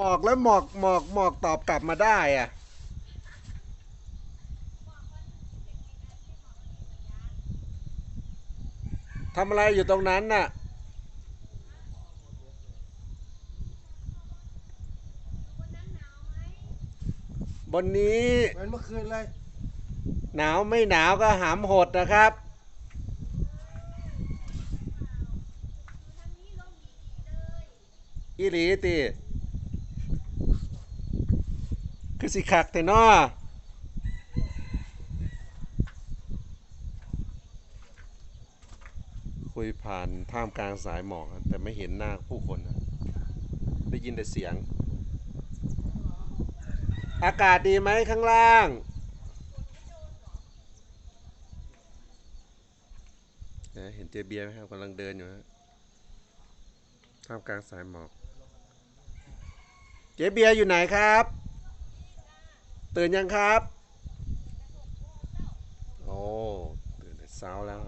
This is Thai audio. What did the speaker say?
หมอกแล้วหมอกหมอกหมอกตอบกลับมาได้อะทำอะไรอยู่ตรงนั้นน่ะ บนนี้เหมือนเมื่อคืนเลย หนาวไม่หนาวก็หามหดนะครับ อีหลีติ คือสิคักแต่นอคุยผ่านท่ามกลางสายหมอกแต่ไม่เห็นหน้าผู้คน ได้ยินแต่เสียง อากาศดีไหมข้างล่าง เห็นเจเบียไหมครับกำลังเดินอยู่ฮะท่ามกลางสายหมอก เจเบียอยู่ไหนครับ ตื่นยังครับ โอ้ ตื่นแต่เช้าแล้ว